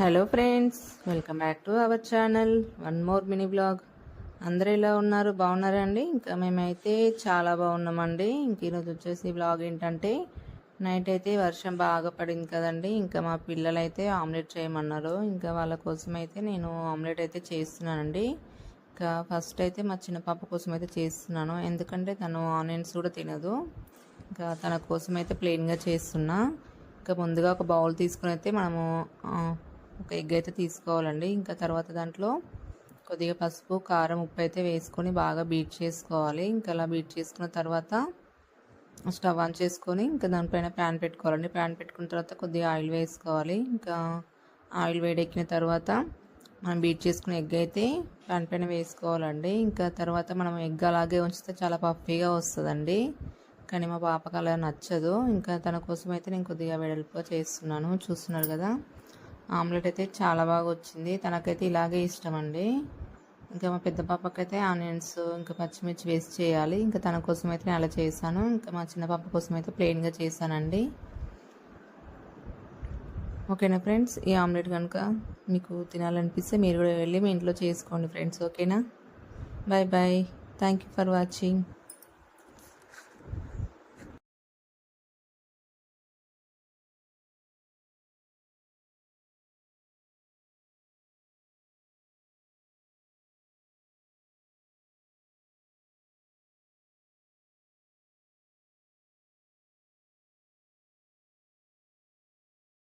Hello friends welcome back to our channel one more mini blog అందరూ ఎలా ఉన్నారు? బాగున్నారా అండి? ఇంకా మేమైతే చాలా బాగున్నామండి. ఇంక ఈరోజు వచ్చేసి బ్లాగ్ ఏంటంటే నైట్ అయితే వర్షం బాగా పడింది కదండి. ఇంకా మా పిల్లలు అయితే ఆమ్లెట్ చేయమన్నారు. ఇంకా వాళ్ళ కోసం అయితే నేను ఆమ్లెట్ అయితే చేస్తున్నానండి. ఇంకా ఫస్ట్ అయితే మా చిన్న పాప కోసం అయితే చేస్తున్నాను. ఎందుకంటే తను ఆనియన్స్ కూడా తినదు. ఇంకా తన కోసం అయితే ప్లెయిన్గా చేస్తున్నా. ఇంకా ముందుగా ఒక బౌల్ తీసుకుని అయితే మనము ఒక ఎగ్ అయితే తీసుకోవాలండి. ఇంకా తర్వాత దాంట్లో కొద్దిగా పసుపు కారం ఉప్పు అయితే వేసుకొని బాగా బీట్ చేసుకోవాలి. ఇంకా అలా బీట్ చేసుకున్న తర్వాత స్టవ్ ఆన్ చేసుకొని ఇంకా దానిపైన ప్యాన్ పెట్టుకోవాలండి. ప్యాన్ పెట్టుకున్న తర్వాత కొద్దిగా ఆయిల్ వేసుకోవాలి. ఇంకా ఆయిల్ వేడెక్కిన తర్వాత మనం బీట్ చేసుకున్న ఎగ్ అయితే ప్యాన్ పైన వేసుకోవాలండి. ఇంకా తర్వాత మనం ఎగ్ అలాగే ఉంచితే చాలా పఫీగా వస్తుందండి. కానీ మా పాపకు అలా నచ్చదు. ఇంకా తన కోసం అయితే నేను కొద్దిగా వెడల్పుగా చేస్తున్నాను. చూస్తున్నారు కదా? ఆమ్లెట్ అయితే చాలా బాగా వచ్చింది. తనకైతే ఇలాగే ఇష్టం అండి ఇంకా మా పెద్ద పాపకైతే ఆనియన్స్ ఇంకా పచ్చిమిర్చి వేసి చేయాలి. ఇంకా తన కోసం అయితే నేను అలా చేశాను. ఇంకా మా చిన్న పాప కోసం అయితే ప్లెయిన్గా చేశానండి. ఓకేనా ఫ్రెండ్స్? ఈ ఆమ్లెట్ కనుక మీకు తినాలనిపిస్తే మీరు కూడా వెళ్ళి మీ ఇంట్లో చేసుకోండి ఫ్రెండ్స్. ఓకేనా? Bye bye. Thank you for watching